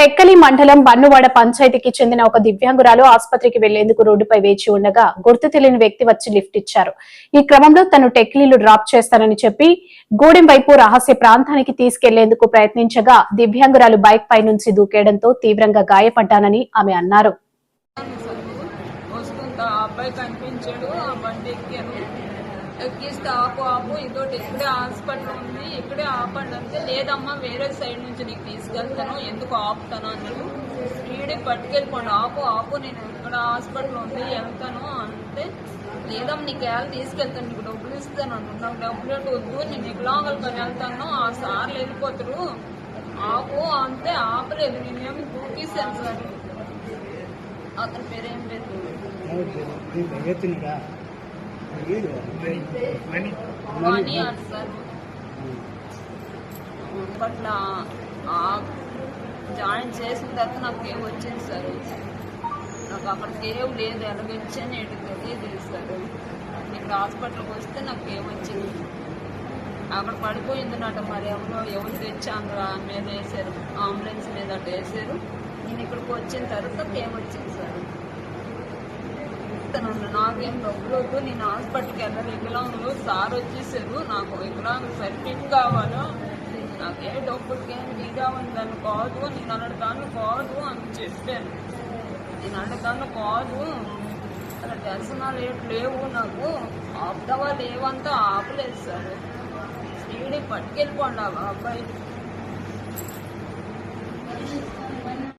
టెక్కలి మండలం బన్నువాడ పంచాయతీకి చెందిన ఒక దివ్యాంగురాలు ఆసుపత్రికి వెళ్ళేందుకు రోడ్డుపై వేచి ఉండగా గుర్తు తెలియని వ్యక్తి వచ్చి లిఫ్ట్ ఇచ్చారు. ఈ క్రమంలో తను టెక్లీలు డ్రాప్ చేస్తానని చెప్పి గూడెం వైపు రహస్య ప్రాంతానికి తీసుకెళ్ళేందుకు ప్రయత్నించగా దివ్యాంగురాలు బైక్ పై నుంచి దూకేయడంతో తీవ్రంగా గాయపడ్డానని ఆమె అన్నారు. ఎక్కిస్తే ఆపు ఆపు ఇంకోటి ఇక్కడే హాస్పిటల్ ఉంది ఇక్కడే ఆపండి అంటే లేదమ్మా వేరే సైడ్ నుంచి నీకు తీసుకెళ్తాను ఎందుకు ఆపుతాను అన్నాడు. ఈడే పట్టుకెళ్ళిపోండి ఆపు ఆపు నేను ఇక్కడ హాస్పిటల్ ఉంది వెళ్తాను అంటే లేదమ్మా నీకు ఎలా తీసుకెళ్తాను నీకు డబ్బులు ఇస్తాను అన్న నాకు డబ్బులు అంటే వద్దు నేను వికలాంగులతో వెళ్తాను ఆ సార్లు వెళ్ళిపోతారు. ఆపు అంటే ఆపలేదు నేనేమి దూకేశాను సార్. అతని పేరేం లేదు. మనీ సార్ అప్పట్లో జాయిన్ చేసిన తర్వాత నాకు ఏం వచ్చింది సార్ నాకు అక్కడికి ఏం లేదు ఎలాగొచ్చాను ఏంటి తెలియదు సార్ ఇక్కడ హాస్పిటల్కి వస్తే నాకు ఏం వచ్చింది? అక్కడ పడిపోయింది నట మరి ఎవరో ఎవరు తెచ్చాను మీద వేసారు అంబులెన్స్ మీద అట్ట వేసారు నేను ఇక్కడికి వచ్చిన తర్వాత నాకు ఏం వచ్చింది సార్ చెప్తాను నాకేం డబ్బులొద్దు నేను హాస్పిటల్కి వెళ్ళాను. వికలాంగులు సార్ వచ్చేసారు. నాకు వికలాంగు సర్టిఫికేట్ కావాలో? నాకే డబ్బులకి ఏం కావాలి? దాన్ని కాదు. నేను అన్నదాన్ని కాదు అని చెప్పాను. నేను అన్నదాన్ని కాదు. అలా దర్శనాలు ఏం లేవు నాకు. ఆపుతావా? లేవంతా ఆపలేదు సార్. స్త్రీని పట్టుకెళ్ళిపోండి ఆ అబ్బాయి